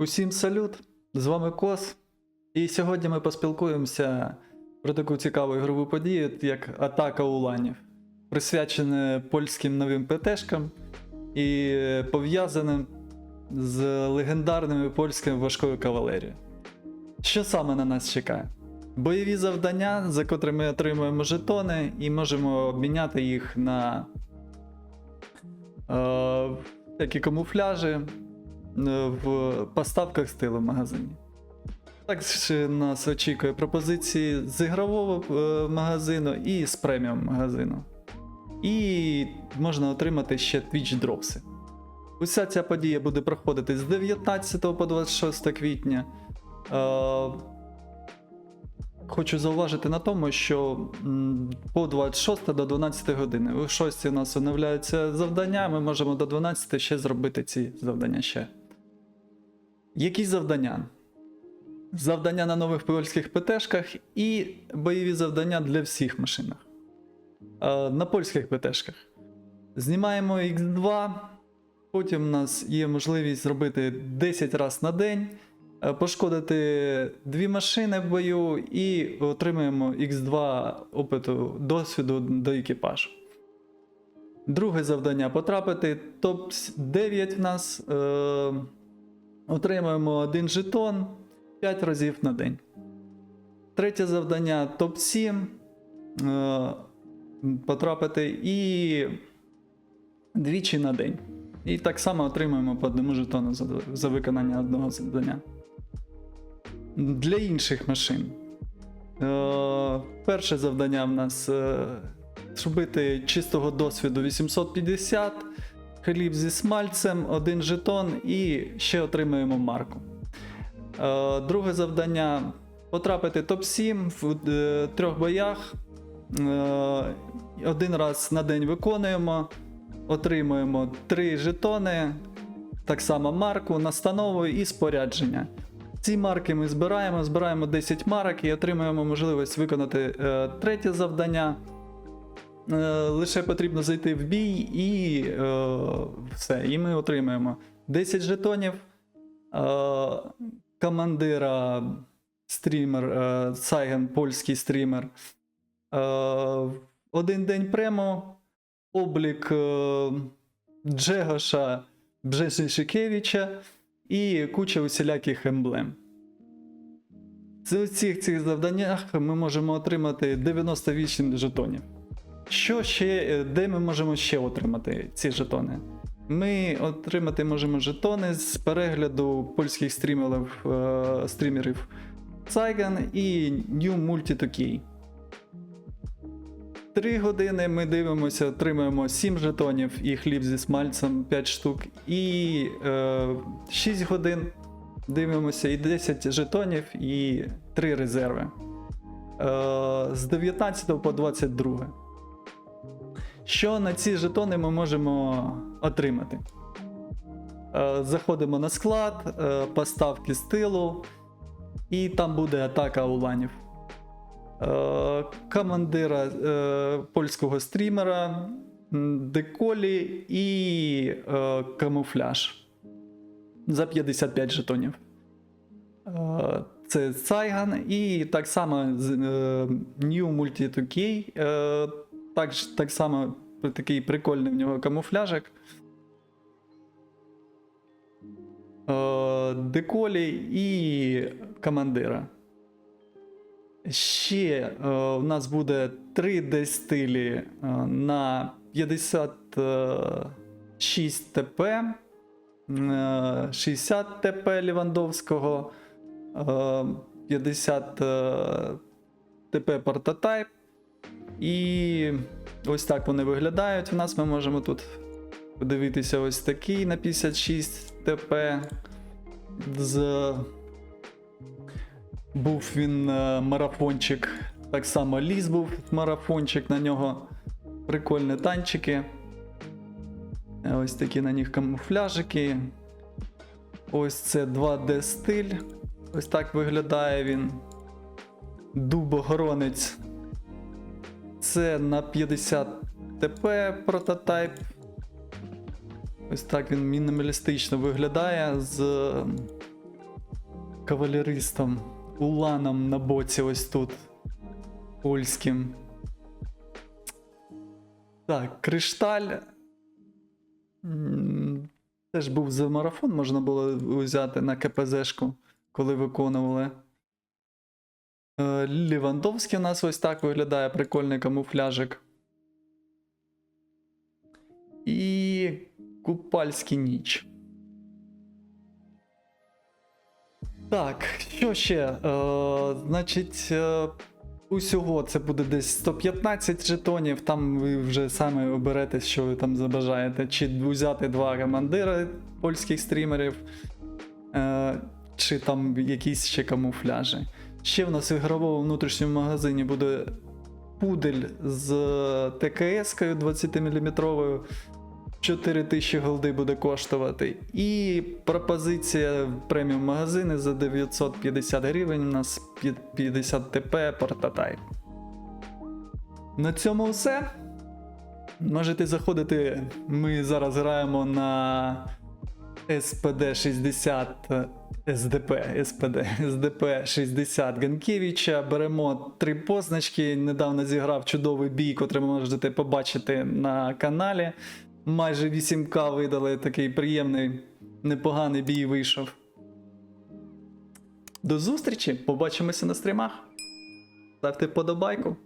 Усім салют! З вами Кос. І сьогодні ми поспілкуємося про таку цікаву ігрову подію, як Атака Уланів, присвячене польським новим ПТшкам і пов'язаним з легендарними польськими важкою кавалерією. Що саме на нас чекає? Бойові завдання, за котрими ми отримуємо жетони і можемо обміняти їх на е, такі камуфляжі в поставках стилу в магазині. Також нас очікує пропозиції з ігрового е, магазину і з преміум магазину. І можна отримати ще Twitch дропси. Уся ця подія буде проходити з 19 по 26 квітня. Е, Хочу зауважити на тому, що по 26 до 12 години. У 6 у нас оновляються завдання, ми можемо до 12 ще зробити ці завдання ще. Які завдання? Завдання на нових польських ПТшках і бойові завдання для всіх машинах. Е, На польських ПТшках. Знімаємо X2, потім у нас є можливість зробити 10 разів на день, е, пошкодити дві машини в бою і отримаємо X2 опиту досвіду до екіпажу. Друге завдання потрапити топ-9 в нас. Е, отримаємо один жетон 5 разів на день. Третє завдання топ-7. Е, потрапити і двічі на день. І так само отримуємо по одному жетону за, за виконання одного завдання. Для інших машин. Е, перше завдання в нас е, зробити чистого досвіду 850, хліб зі смальцем, один жетон і ще отримуємо марку. Е, друге завдання потрапити топ-7 в е, трьох боях. Е, один раз на день виконуємо, отримуємо 3 жетони, так само марку, настанову і спорядження. Ці марки ми збираємо, збираємо 10 марок і отримуємо можливість виконати третє завдання. Е, лише потрібно зайти в бій і е, все. І ми отримаємо 10 жетонів. Е, командира стрімер, Сайген, польський стрімер. Один день премо, облік Джегоша Бжешишикевича і куча усіляких емблем. З усіх цих завданнях ми можемо отримати 98 жетонів. Що ще, е, де ми можемо ще отримати ці жетони? Ми отримати можемо жетони з перегляду польських стрімерів, е, стрімерів Сайган і New Multi 2K. 3 години ми дивимося, отримуємо 7 жетонів і хліб зі смальцем 5 штук. І е, 6 годин дивимося і 10 жетонів і 3 резерви. Е, з 19 по 22. Що на ці жетони ми можемо отримати? Е, Заходимо на склад, е, поставки стилу, і там буде атака уланів. Е, Командира польського стрімера, деколі і камуфляж за 55 жетонів. Це Сайган, і так само New Multi 2K. Так, так само такий прикольний в нього камуфляжик. Е, Деколі і командира. Ще е, у нас буде 3D стилі е, на 56 ТП, е, 60 ТП Лівандовського, е, 50 е, ТП Прототайп. І ось так вони виглядають. У нас ми можемо тут подивитися ось такий на 56 ТП. З... Був він е, марафончик. Так само ліс був марафончик, на нього прикольні танчики. Е, Ось такі на них камуфляжики. Ось це 2D стиль. Ось так виглядає він. Дубогоронець. Це на 50 ТП прототайп. Ось так він мінімалістично виглядає з кавалеристом, уланом на боці ось тут. Польським. Так, кришталь. Теж був за марафон, можна було взяти на КПЗшку, коли виконували. Е, Лівандовський у нас ось так виглядає прикольний камуфляжик. І Купальський ніч. Так, що ще? Е, значить, е, усього це буде десь 115 жетонів. Там ви вже самі оберете, що ви там забажаєте. Чи взяти два командира польських стрімерів, е, чи там якісь ще камуфляжі. Ще в нас в ігровому внутрішньому магазині буде пудель з ТКС-кою 20-мм. 4000 голди буде коштувати. І пропозиція в преміум магазини за 950 гривень. У нас 50 ТП портатайп. На цьому все. Можете заходити. Ми зараз граємо на СПД 60 СДП, СПД, СДП 60 Ганкевича. Беремо три позначки. Недавно зіграв чудовий бій, котрий можете побачити на каналі. Майже 8К видали, такий приємний, непоганий бій вийшов. До зустрічі! Побачимося на стрімах. Ставте подобайку.